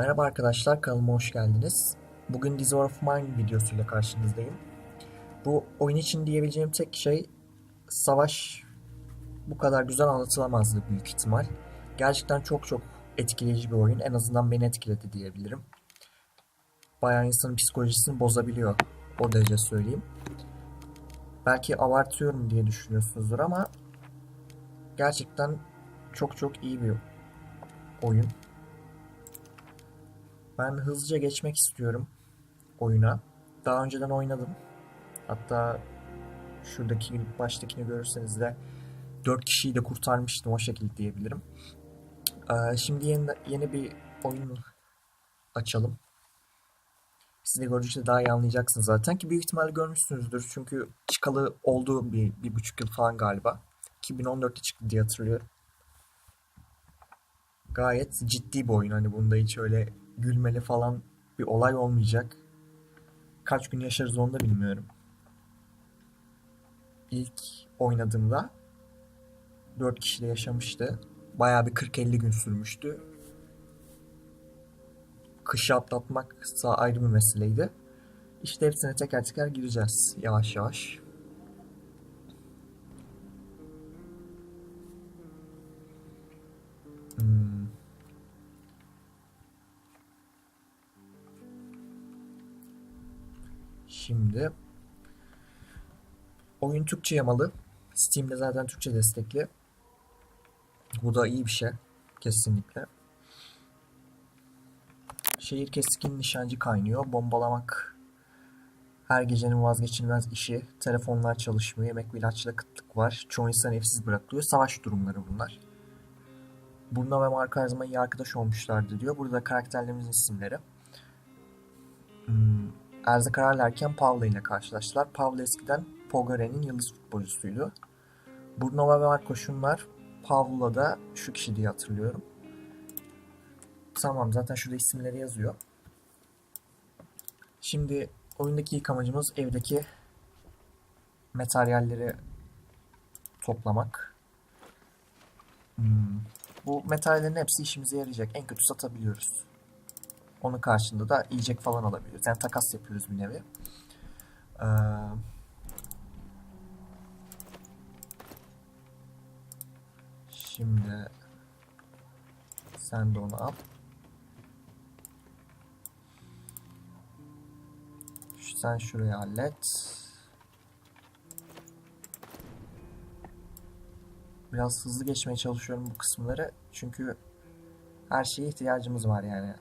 Merhaba arkadaşlar, kanalıma hoş geldiniz. Bugün War of Mine videosuyla karşınızdayım. Bu oyun için diyebileceğim tek şey, savaş bu kadar güzel anlatılamazdı büyük ihtimal. Gerçekten çok çok etkileyici bir oyun, en azından beni etkiledi diyebilirim. Bayağı insanın psikolojisini bozabiliyor, o derece söyleyeyim. Belki abartıyorum diye düşünüyorsunuzdur ama gerçekten çok çok iyi bir oyun. Ben hızlıca geçmek istiyorum oyuna. Daha önceden oynadım. Hatta şuradaki baştakini görürseniz de 4 kişiyi de kurtarmıştım o şekilde diyebilirim. Ee, şimdi yeni, yeni bir oyun açalım. Siz de gördükçe daha iyi anlayacaksınız zaten ki büyük ihtimalle görmüşsünüzdür. Çünkü çıkalı oldu bir, bir buçuk yıl falan galiba. 2014'te çıktı diye hatırlıyorum. Gayet ciddi bir oyun. Hani bunda hiç öyle gülmeli falan bir olay olmayacak. Kaç gün yaşarız onu da bilmiyorum. İlk oynadığımda 4 kişiyle yaşamıştı. Bayağı bir 40-50 gün sürmüştü. Kışı atlatmak ayrı bir meseleydi. İşte hepsine teker teker gireceğiz yavaş yavaş. Hmm. Şimdi oyun Türkçe yamalı. Steam'de zaten Türkçe destekli. Bu da iyi bir şey. Kesinlikle. Şehir keskin nişancı kaynıyor. Bombalamak her gecenin vazgeçilmez işi. Telefonlar çalışmıyor. Yemek ve ilaçla kıtlık var. Çoğu insan evsiz bırakılıyor. Savaş durumları bunlar. Bruno ve iyi arkadaş olmuşlardı diyor. Burada karakterlerimizin isimleri. Hmm, Erze kararlarken Pavla ile karşılaştılar. Pavla eskiden Pogare'nin yıldız futbolcusuydu. Bruno ve Marco şunlar. Pavla da şu kişi diye hatırlıyorum. Tamam zaten şurada isimleri yazıyor. Şimdi oyundaki ilk amacımız evdeki materyalleri toplamak. Hmm. Bu metallerin hepsi işimize yarayacak. En kötü satabiliyoruz. Onun karşında da yiyecek falan alabiliyoruz. Yani takas yapıyoruz bir nevi. Ee, şimdi sen de onu al. Sen şurayı hallet. Biraz hızlı geçmeye çalışıyorum bu kısımları. Çünkü her şeye ihtiyacımız var yani.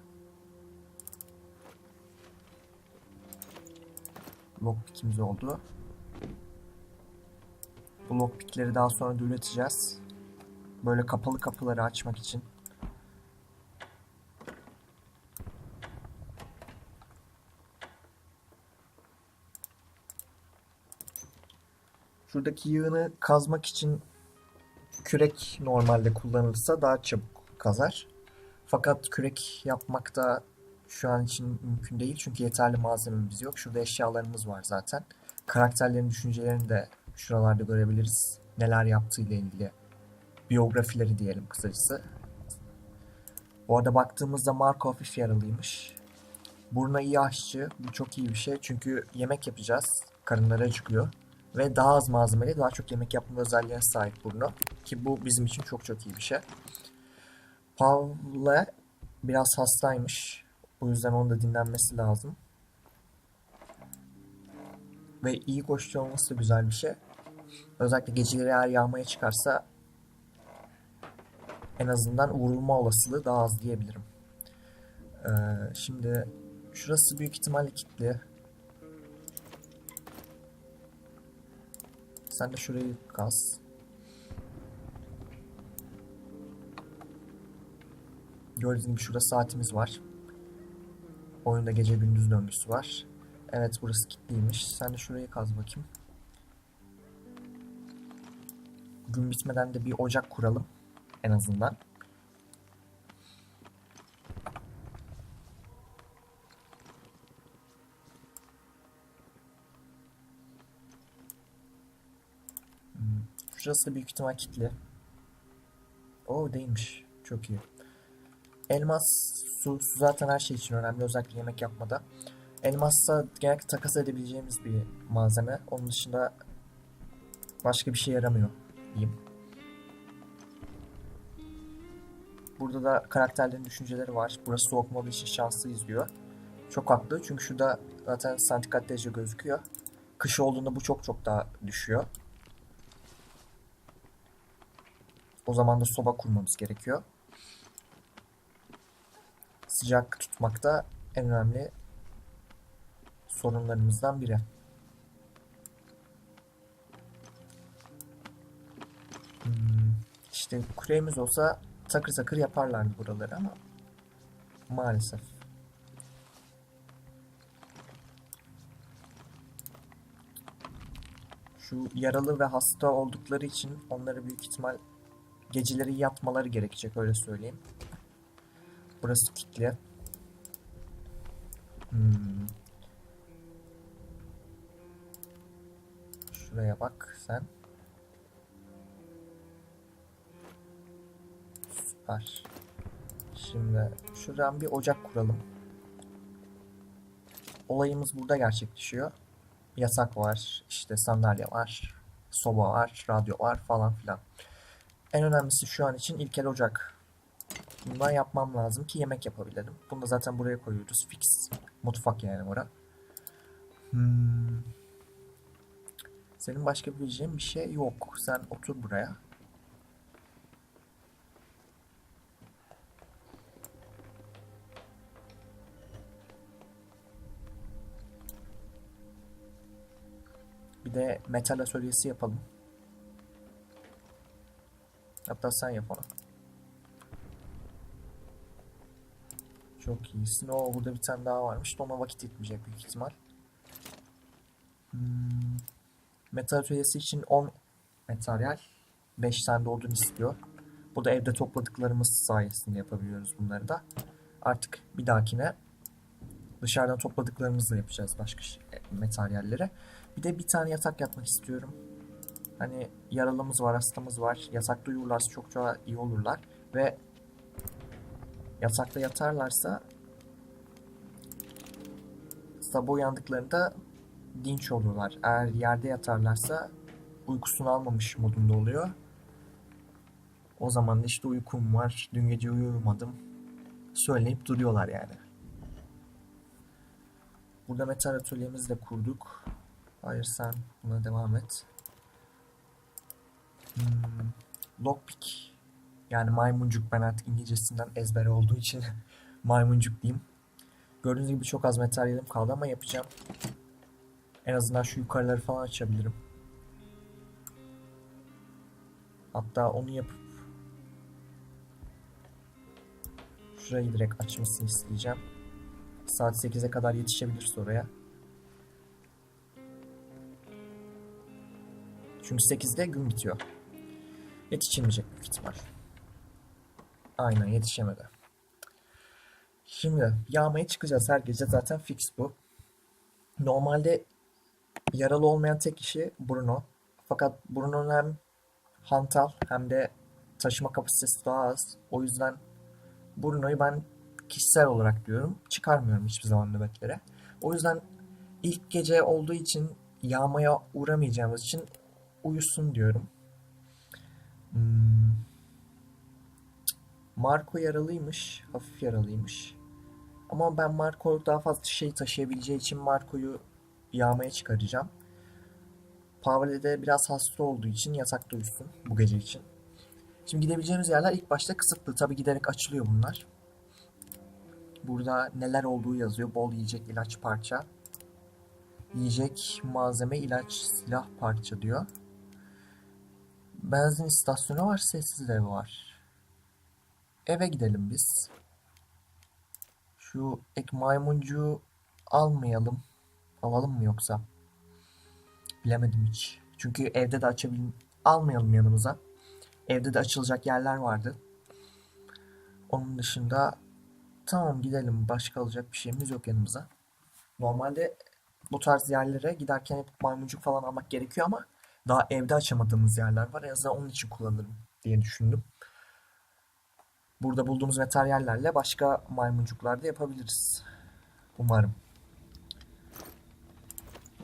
Lockpick'imiz oldu. Bu lockpick'leri daha sonra da üreteceğiz. Böyle kapalı kapıları açmak için. Şuradaki yığını kazmak için kürek normalde kullanılırsa daha çabuk kazar. Fakat kürek yapmak da şu an için mümkün değil çünkü yeterli malzememiz yok. Şurada eşyalarımız var zaten. Karakterlerin düşüncelerini de şuralarda görebiliriz. Neler yaptığıyla ilgili biyografileri diyelim kısacası. Bu arada baktığımızda Marco hafif yaralıymış. Burna iyi aşçı. Bu çok iyi bir şey. Çünkü yemek yapacağız. Karınları acıkıyor. Ve daha az malzemeyle daha çok yemek yapma özelliğine sahip Burno. Ki bu bizim için çok çok iyi bir şey. Pavle biraz hastaymış. O yüzden onun da dinlenmesi lazım. Ve iyi koşucu olması da güzel bir şey. Özellikle geceleri eğer yağmaya çıkarsa en azından vurulma olasılığı daha az diyebilirim. Ee, şimdi şurası büyük ihtimalle kilitli. Sen de şurayı kaz. Gördüğünüz gibi şurada saatimiz var. Oyunda gece gündüz döngüsü var. Evet burası kilitliymiş. Sen de şurayı kaz bakayım. Gün bitmeden de bir ocak kuralım. En azından. Şurası da büyük ihtimal kilitli. O değilmiş. Çok iyi. Elmas Su, su zaten her şey için önemli. Özellikle yemek yapmada. Elmassa genellikle takas edebileceğimiz bir malzeme. Onun dışında başka bir şey yaramıyor diyeyim. Burada da karakterlerin düşünceleri var. Burası soğuk modu için şanslıyız diyor. Çok haklı çünkü şurada zaten santigrat derece gözüküyor. Kış olduğunda bu çok çok daha düşüyor. O zaman da soba kurmamız gerekiyor. Sıcak tutmak da en önemli sorunlarımızdan biri. Hmm, işte küreğimiz olsa takır takır yaparlardı buraları ama maalesef. Şu yaralı ve hasta oldukları için onları büyük ihtimal geceleri yatmaları gerekecek öyle söyleyeyim. Burası kilitli. Hmm. Şuraya bak sen. Süper. Şimdi şuradan bir ocak kuralım. Olayımız burada gerçekleşiyor. Yasak var, işte sandalye var, soba var, radyo var falan filan. En önemlisi şu an için ilkel ocak. Bundan yapmam lazım ki yemek yapabilelim. Bunu da zaten buraya koyuyoruz. Fix. Mutfak yani ora. Hmm. Senin başka bileceğin bir şey yok. Sen otur buraya. Bir de metal atölyesi yapalım. Hatta sen yap onu. Çok iyisin. O burada bir tane daha varmış. Ona vakit yetmeyecek büyük ihtimal. Hmm. Metal atölyesi için 10 materyal. 5 tane de odun istiyor. Bu da evde topladıklarımız sayesinde yapabiliyoruz bunları da. Artık bir dahakine dışarıdan topladıklarımızla yapacağız başka şey, materyalleri. Bir de bir tane yatak yapmak istiyorum. Hani yaralımız var, hastamız var. Yatakta uyurlarsa çok daha iyi olurlar. Ve yatakta yatarlarsa sabah uyandıklarında dinç olurlar. Eğer yerde yatarlarsa uykusunu almamış modunda oluyor. O zaman işte uykum var, dün gece uyumadım söyleyip duruyorlar yani. Burada metal atölyemizi de kurduk. Hayır sen buna devam et. Hmm, lockpick. Yani maymuncuk ben artık İngilizcesinden ezbere olduğu için maymuncuk diyeyim. Gördüğünüz gibi çok az materyalim kaldı ama yapacağım. En azından şu yukarıları falan açabilirim. Hatta onu yapıp şurayı direkt açmasını isteyeceğim. Saat 8'e kadar yetişebilirse oraya. Çünkü 8'de gün bitiyor. Yetişemeyecek büyük ihtimal. Aynen yetişemedi. Şimdi yağmaya çıkacağız her gece zaten fix bu. Normalde yaralı olmayan tek kişi Bruno. Fakat Bruno'nun hem hantal hem de taşıma kapasitesi daha az. O yüzden Bruno'yu ben kişisel olarak diyorum. Çıkarmıyorum hiçbir zaman nöbetlere. O yüzden ilk gece olduğu için yağmaya uğramayacağımız için uyusun diyorum. Hmm. Marco yaralıymış. Hafif yaralıymış. Ama ben Marco daha fazla şey taşıyabileceği için Marco'yu yağmaya çıkaracağım. Pavle de biraz hasta olduğu için yatakta uyusun bu gece için. Şimdi gidebileceğimiz yerler ilk başta kısıtlı. Tabi giderek açılıyor bunlar. Burada neler olduğu yazıyor. Bol yiyecek, ilaç, parça. Yiyecek, malzeme, ilaç, silah, parça diyor. Benzin istasyonu var, sessiz ev var. Eve gidelim biz. Şu ek maymuncuğu almayalım. Alalım mı yoksa? Bilemedim hiç. Çünkü evde de açabil... Almayalım yanımıza. Evde de açılacak yerler vardı. Onun dışında tamam gidelim. Başka alacak bir şeyimiz yok yanımıza. Normalde bu tarz yerlere giderken hep maymuncuk falan almak gerekiyor ama daha evde açamadığımız yerler var. En azından onun için kullanırım diye düşündüm. Burada bulduğumuz materyallerle başka maymuncuklar da yapabiliriz. Umarım.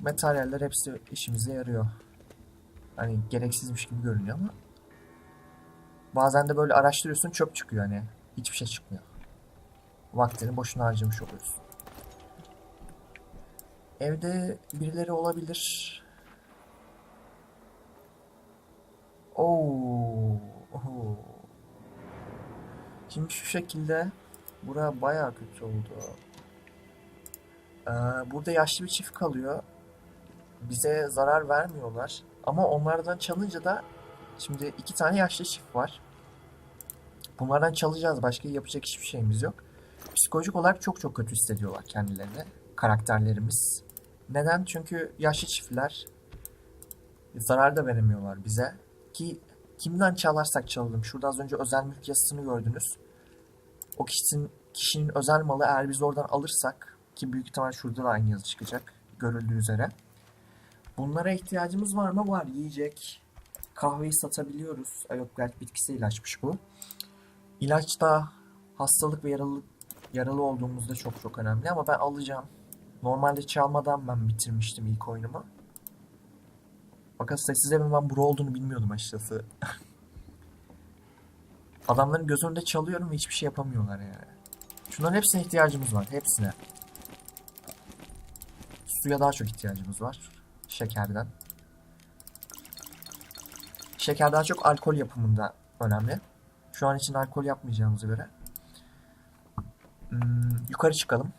Materyaller hepsi işimize yarıyor. Hani gereksizmiş gibi görünüyor ama bazen de böyle araştırıyorsun çöp çıkıyor hani. Hiçbir şey çıkmıyor. Vaktini boşuna harcamış oluyorsun. Evde birileri olabilir. Oo. oho. Şimdi şu şekilde bura bayağı kötü oldu. Ee, burada yaşlı bir çift kalıyor. Bize zarar vermiyorlar. Ama onlardan çalınca da şimdi iki tane yaşlı çift var. Bunlardan çalacağız. Başka yapacak hiçbir şeyimiz yok. Psikolojik olarak çok çok kötü hissediyorlar kendilerini. Karakterlerimiz. Neden? Çünkü yaşlı çiftler zarar da veremiyorlar bize. Ki kimden çalarsak çalalım. Şurada az önce özel mülk yazısını gördünüz. O kişinin, kişinin özel malı eğer biz oradan alırsak ki büyük ihtimal şurada da aynı yazı çıkacak görüldüğü üzere. Bunlara ihtiyacımız var mı? Var. Yiyecek, kahveyi satabiliyoruz. Yok belki bitkisel ilaçmış bu. İlaç da hastalık ve yaralı, yaralı olduğumuzda çok çok önemli ama ben alacağım. Normalde çalmadan ben bitirmiştim ilk oyunumu. Fakat sessiz evin ben bro olduğunu bilmiyordum açıkçası. Adamların göz önünde çalıyorum ve hiçbir şey yapamıyorlar yani. Şunların hepsine ihtiyacımız var. Hepsine. Suya daha çok ihtiyacımız var. Şekerden. Şeker daha çok alkol yapımında önemli. Şu an için alkol yapmayacağımıza göre. Hmm, yukarı çıkalım.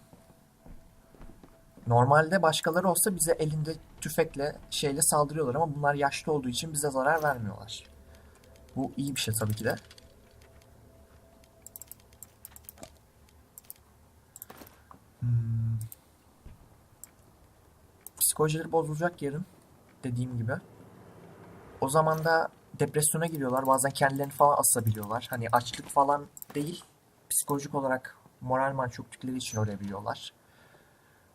Normalde başkaları olsa bize elinde tüfekle şeyle saldırıyorlar ama bunlar yaşlı olduğu için bize zarar vermiyorlar. Bu iyi bir şey tabii ki de. Psikolojileri bozulacak yarın dediğim gibi. O zaman da depresyona giriyorlar. Bazen kendilerini falan asabiliyorlar. Hani açlık falan değil. Psikolojik olarak moralman çöktükleri için ölebiliyorlar.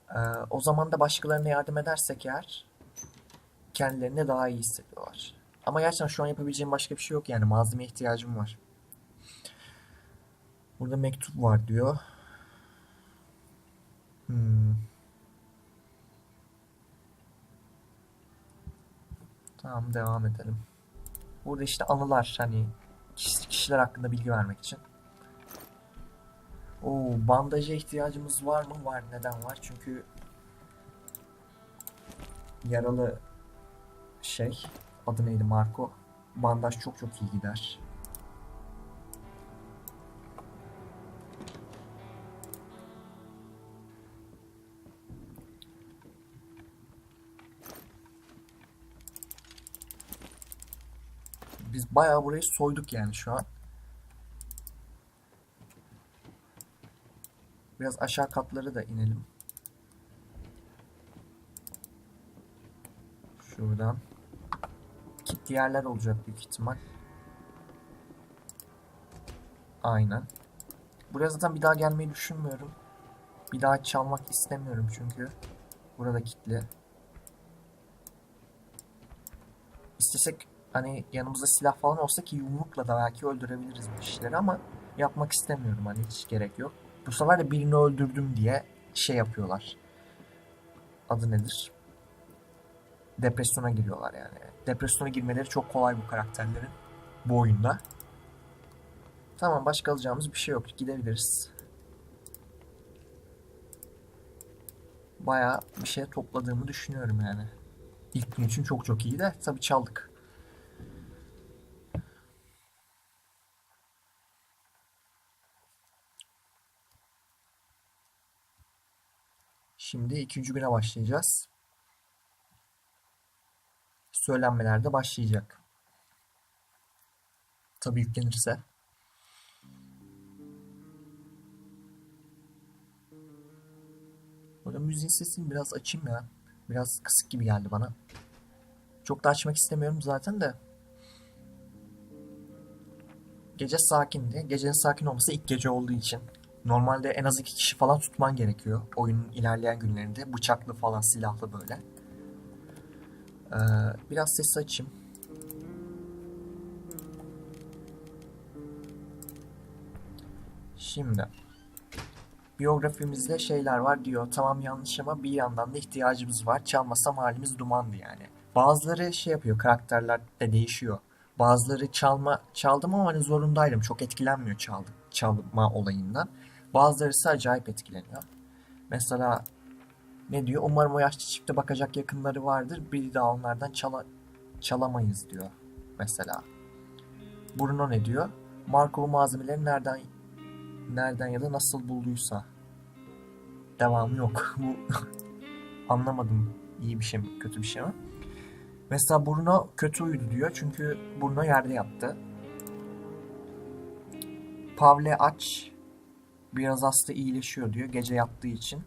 Ee, o zaman da başkalarına yardım edersek eğer kendilerini daha iyi hissediyorlar. Ama gerçekten şu an yapabileceğim başka bir şey yok yani malzemeye ihtiyacım var. Burada mektup var diyor. Hmm. Tamam devam edelim. Burada işte anılar hani kişi- kişiler hakkında bilgi vermek için. Oo, bandaja ihtiyacımız var mı? Var. Neden var? Çünkü yaralı şey adı neydi Marco? Bandaj çok çok iyi gider. Bayağı burayı soyduk yani şu an. Biraz aşağı katları da inelim. Şuradan. Kitli yerler olacak büyük ihtimal. Aynen. Buraya zaten bir daha gelmeyi düşünmüyorum. Bir daha çalmak istemiyorum çünkü. Burada kitli. İstesek hani yanımızda silah falan olsa ki yumrukla da belki öldürebiliriz bu kişileri ama yapmak istemiyorum hani hiç gerek yok. Bu sefer de birini öldürdüm diye şey yapıyorlar. Adı nedir? Depresyona giriyorlar yani. Depresyona girmeleri çok kolay bu karakterlerin. Bu oyunda. Tamam başka alacağımız bir şey yok. Gidebiliriz. Bayağı bir şey topladığımı düşünüyorum yani. İlk gün için çok çok iyi de tabii çaldık. Şimdi ikinci güne başlayacağız. Söylenmeler de başlayacak. Tabii yüklenirse. Burada müziğin sesini biraz açayım ya. Biraz kısık gibi geldi bana. Çok da açmak istemiyorum zaten de. Gece sakindi. Gecenin sakin olması ilk gece olduğu için. Normalde en az iki kişi falan tutman gerekiyor. Oyunun ilerleyen günlerinde. Bıçaklı falan, silahlı böyle. Ee, biraz sesi açayım. Şimdi biyografimizde şeyler var diyor. Tamam yanlış ama bir yandan da ihtiyacımız var. Çalmasam halimiz dumandı yani. Bazıları şey yapıyor karakterler de değişiyor. Bazıları çalma çaldım ama hani zorundaydım. Çok etkilenmiyor çaldı, çalma olayından. Bazıları ise acayip etkileniyor. Mesela ne diyor? Umarım o yaşlı çifte bakacak yakınları vardır. Bir daha onlardan çala, çalamayız diyor. Mesela. Bruno ne diyor? Marco bu malzemeleri nereden nereden ya da nasıl bulduysa. Devamı yok. Bu anlamadım. İyi bir şey mi, kötü bir şey mi? Mesela Bruno kötü uyudu diyor. Çünkü Bruno yerde yattı. Pavle aç. Biraz hasta iyileşiyor diyor. Gece yattığı için.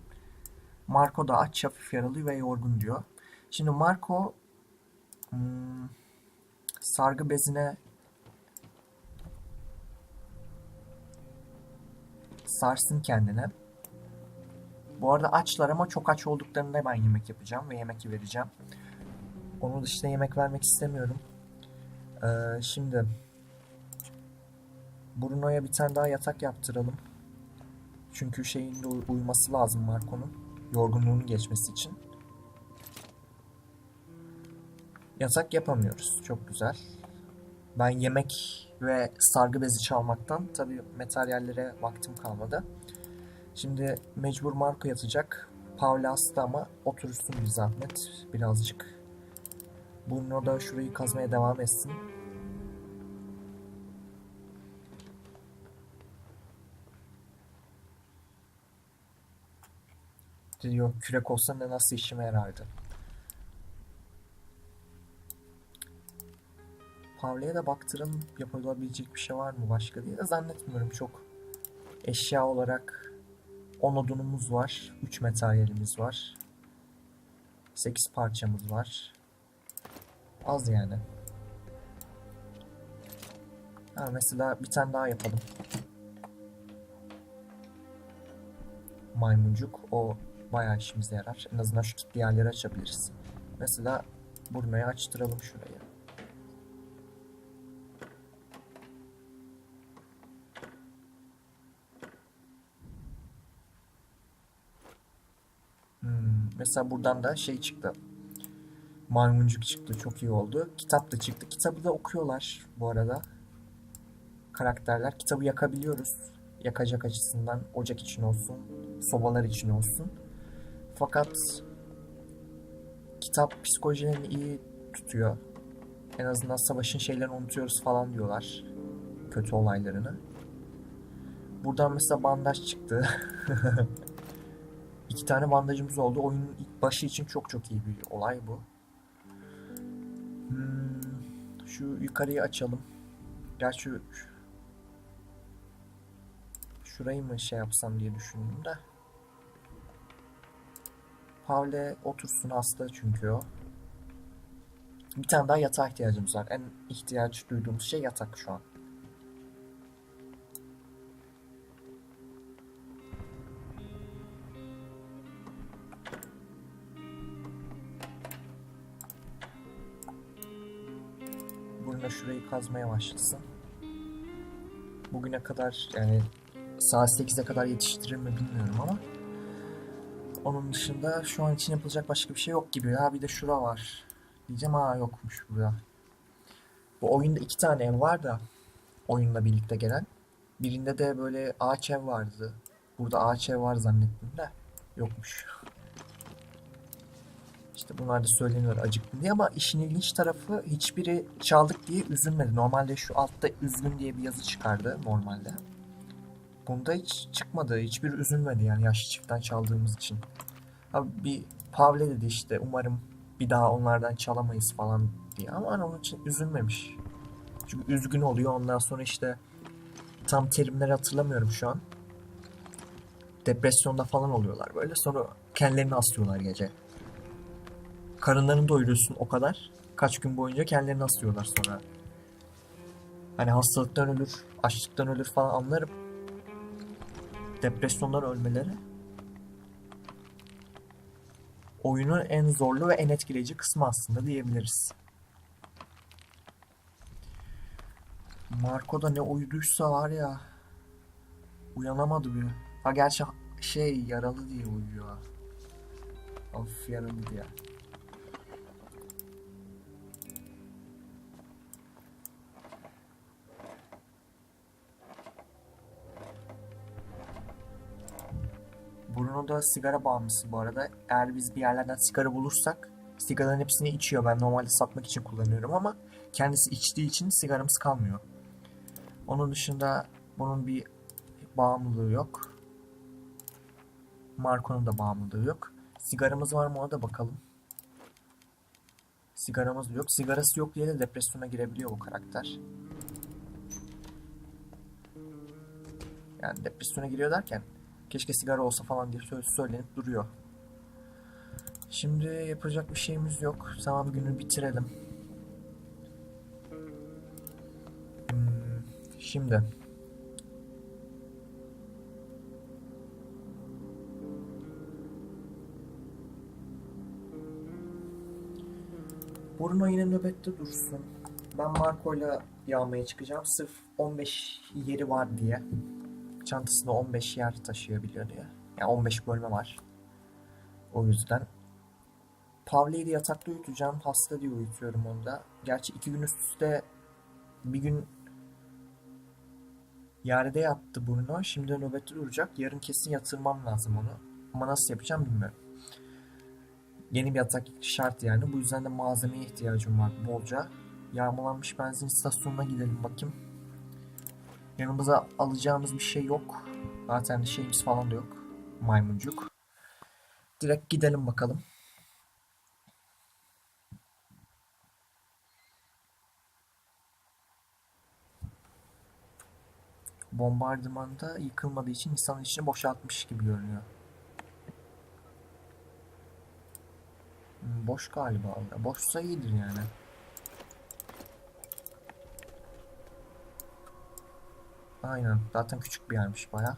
Marco da aç, hafif yaralı ve yorgun diyor. Şimdi Marco hmm, sargı bezine sarsın kendine. Bu arada açlar ama çok aç olduklarında ben yemek yapacağım ve yemek vereceğim. Onun dışında yemek vermek istemiyorum. Ee, şimdi Bruno'ya bir tane daha yatak yaptıralım. Çünkü şeyin de uy- uyuması lazım Marco'nun. Yorgunluğunun geçmesi için. Yatak yapamıyoruz. Çok güzel. Ben yemek ve sargı bezi çalmaktan tabii materyallere vaktim kalmadı. Şimdi mecbur Marco yatacak. Paula hasta ama otursun bir zahmet birazcık. Bruno da şurayı kazmaya devam etsin. Diyor kürek olsa ne nasıl işime yarardı. Pavla'ya da baktıralım yapılabilecek bir şey var mı başka diye de zannetmiyorum çok. Eşya olarak 10 odunumuz var, 3 materyalimiz var. 8 parçamız var. Az yani. Ha, mesela bir tane daha yapalım. Maymuncuk. O bayağı işimize yarar. En azından şu kilitli yerleri açabiliriz. Mesela Bruno'ya açtıralım şurayı. Hmm, mesela buradan da şey çıktı. Maymuncuk çıktı. Çok iyi oldu. Kitap da çıktı. Kitabı da okuyorlar bu arada. Karakterler. Kitabı yakabiliyoruz. Yakacak açısından. Ocak için olsun. Sobalar için olsun. Fakat kitap psikolojilerini iyi tutuyor. En azından savaşın şeylerini unutuyoruz falan diyorlar. Kötü olaylarını. Buradan mesela bandaj çıktı. İki tane bandajımız oldu. Oyunun ilk başı için çok çok iyi bir olay bu. Hmm, şu yukarıyı açalım. Gerçi şu- şurayı mı şey yapsam diye düşündüm de. Pavle otursun hasta çünkü o. Bir tane daha yatağa ihtiyacımız var. En ihtiyaç duyduğumuz şey yatak şu an. Burada şurayı kazmaya başlasın. Bugüne kadar yani saat 8'e kadar yetiştirir mi bilmiyorum ama onun dışında şu an için yapılacak başka bir şey yok gibi. Ha bir de şura var. Diyeceğim ha yokmuş burada. Bu oyunda iki tane ev var da oyunla birlikte gelen. Birinde de böyle ağaç ev vardı. Burada ağaç ev var zannettim de yokmuş. İşte bunlar da söyleniyor acıktım diye ama işin ilginç tarafı hiçbiri çaldık diye üzülmedi. Normalde şu altta üzgün diye bir yazı çıkardı normalde. Bunda hiç çıkmadı. Hiçbir üzülmedi yani yaşlı çiftten çaldığımız için. Abi bir Pavle dedi işte umarım bir daha onlardan çalamayız falan diye ama hani onun için üzülmemiş. Çünkü üzgün oluyor ondan sonra işte tam terimleri hatırlamıyorum şu an. Depresyonda falan oluyorlar böyle sonra kendilerini asıyorlar gece. Karınlarını doyuruyorsun o kadar. Kaç gün boyunca kendilerini asıyorlar sonra. Hani hastalıktan ölür, açlıktan ölür falan anlarım. Depresyondan ölmeleri. Oyunun en zorlu ve en etkileyici kısmı aslında diyebiliriz. Marco da ne uyuduysa var ya. Uyanamadı bir. Ha gerçi şey yaralı diye uyuyor. Of yaralı diye. Bruno da sigara bağımlısı bu arada. Eğer biz bir yerlerden sigara bulursak sigaranın hepsini içiyor. Ben normalde satmak için kullanıyorum ama kendisi içtiği için sigaramız kalmıyor. Onun dışında bunun bir bağımlılığı yok. Marco'nun da bağımlılığı yok. Sigaramız var mı ona da bakalım. Sigaramız yok. Sigarası yok diye de depresyona girebiliyor bu karakter. Yani depresyona giriyor derken keşke sigara olsa falan diye sö- söylenip duruyor. Şimdi yapacak bir şeyimiz yok. Tamam günü bitirelim. Hmm, şimdi. Bruno yine nöbette dursun. Ben Marco'yla yağmaya çıkacağım. Sırf 15 yeri var diye. Çantasında 15 yer taşıyabiliyor diye. Yani 15 bölme var. O yüzden. Pavli'yi de yatakta uyutacağım. Hasta diye uyutuyorum onu da. Gerçi iki gün üst üste bir gün yerde yattı Bruno. Şimdi nöbette duracak. Yarın kesin yatırmam lazım onu. Ama nasıl yapacağım bilmiyorum. Yeni bir yatak şart yani. Bu yüzden de malzemeye ihtiyacım var bolca. Yağmalanmış benzin istasyonuna gidelim bakayım. Yanımıza alacağımız bir şey yok. Zaten şeyimiz falan da yok. Maymuncuk. Direkt gidelim bakalım. Bombardımanda yıkılmadığı için insanın içini boşaltmış gibi görünüyor. Hmm, Boş galiba. Boşsa iyidir yani. Aynen. Zaten küçük bir yermiş baya.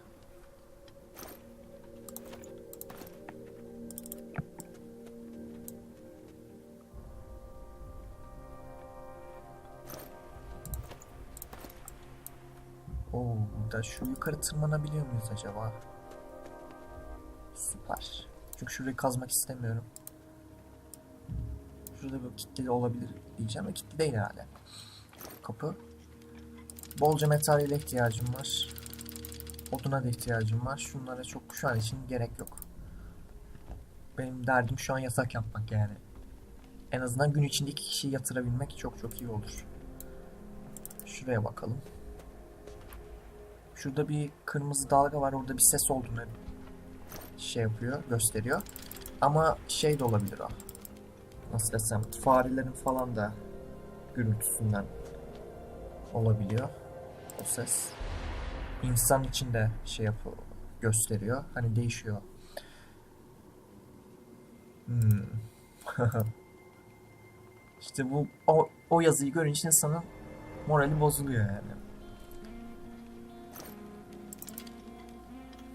Oo, burada şu yukarı tırmanabiliyor muyuz acaba? Süper. Çünkü şurayı kazmak istemiyorum. Şurada bir kilitli olabilir diyeceğim ama kilitli değil herhalde. Kapı. Bolca metaliyle ihtiyacım var. Oduna da ihtiyacım var. Şunlara çok şu an için gerek yok. Benim derdim şu an yatak yapmak yani. En azından gün içinde iki kişiyi yatırabilmek çok çok iyi olur. Şuraya bakalım. Şurada bir kırmızı dalga var. Orada bir ses olduğunu şey yapıyor, gösteriyor. Ama şey de olabilir o. Nasıl desem, farelerin falan da gürültüsünden olabiliyor o ses. İnsan için de şey yapıyor, gösteriyor. Hani değişiyor. Hmm. işte bu o, o yazıyı görünce insanın morali bozuluyor yani.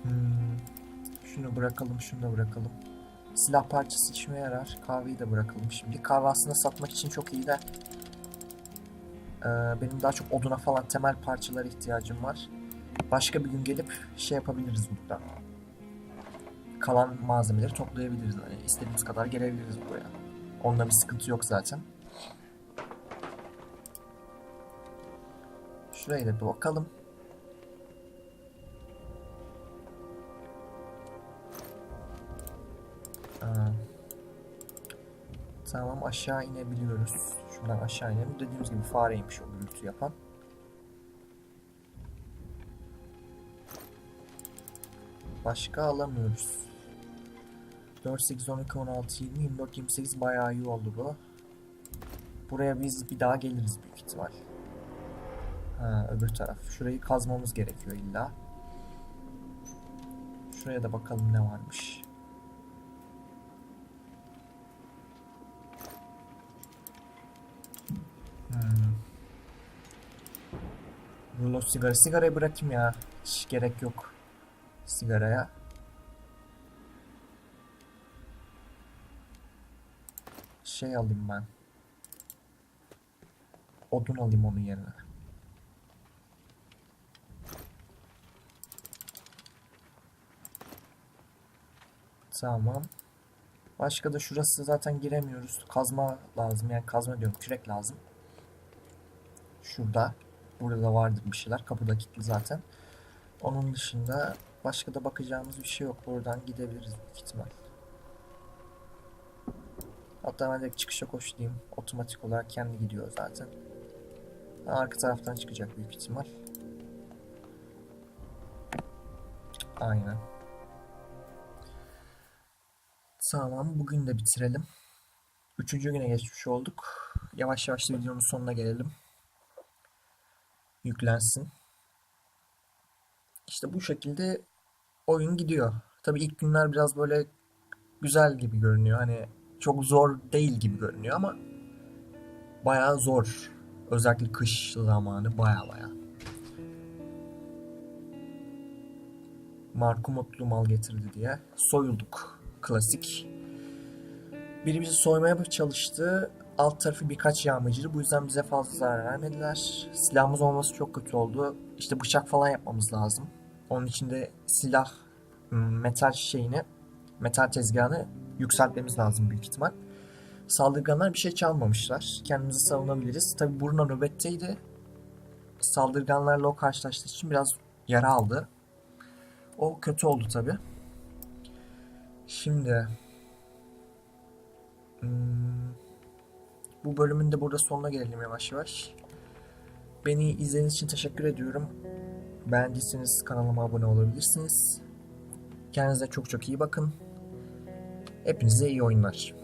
Hmm. Şunu bırakalım, şunu da bırakalım. Silah parçası işime yarar. Kahveyi de bırakalım şimdi. Kahve aslında satmak için çok iyi de ee, benim daha çok oduna falan temel parçalara ihtiyacım var. Başka bir gün gelip şey yapabiliriz burada. Kalan malzemeleri toplayabiliriz. Yani istediğimiz kadar gelebiliriz buraya. Onda bir sıkıntı yok zaten. Şuraya da bir bakalım. Aa. Tamam aşağı inebiliyoruz. Şuradan aşağı inelim. Dediğimiz gibi fareymiş o gürültü yapan. Başka alamıyoruz. 4, 8, 12, 16, 20, 24, 28 bayağı iyi oldu bu. Buraya biz bir daha geliriz büyük ihtimal. Ha, öbür taraf. Şurayı kazmamız gerekiyor illa. Şuraya da bakalım ne varmış. Bunun sigara sigarayı bırakayım ya. Hiç gerek yok. Sigaraya. Şey alayım ben. Odun alayım onun yerine. Tamam. Başka da şurası zaten giremiyoruz. Kazma lazım yani kazma diyorum kürek lazım. Şurada. Burada da vardır bir şeyler. Kapıda kilitli zaten. Onun dışında başka da bakacağımız bir şey yok. Buradan gidebiliriz büyük ihtimal. Hatta ben direkt çıkışa koş diyeyim. Otomatik olarak kendi gidiyor zaten. Arka taraftan çıkacak büyük ihtimal. Aynen. Tamam, bugün de bitirelim. Üçüncü güne geçmiş olduk. Yavaş yavaş videonun sonuna gelelim. Yüklensin. İşte bu şekilde oyun gidiyor. Tabii ilk günler biraz böyle güzel gibi görünüyor. Hani çok zor değil gibi görünüyor ama bayağı zor. Özellikle kış zamanı bayağı bayağı. Marku mutlu mal getirdi diye soyulduk. Klasik. Biri bizi soymaya çalıştı. Alt tarafı birkaç yağmacıydı. Bu yüzden bize fazla zarar vermediler. Silahımız olması çok kötü oldu. İşte bıçak falan yapmamız lazım. Onun için de silah, metal şeyini, metal tezgahını yükseltmemiz lazım büyük ihtimal. Saldırganlar bir şey çalmamışlar. Kendimizi savunabiliriz. Tabi Bruno nöbetteydi. Saldırganlarla o karşılaştığı için biraz yara aldı. O kötü oldu tabi. Şimdi hmm, bu bölümün de burada sonuna gelelim yavaş yavaş. Beni izlediğiniz için teşekkür ediyorum. Beğendiyseniz kanalıma abone olabilirsiniz. Kendinize çok çok iyi bakın. Hepinize iyi oyunlar.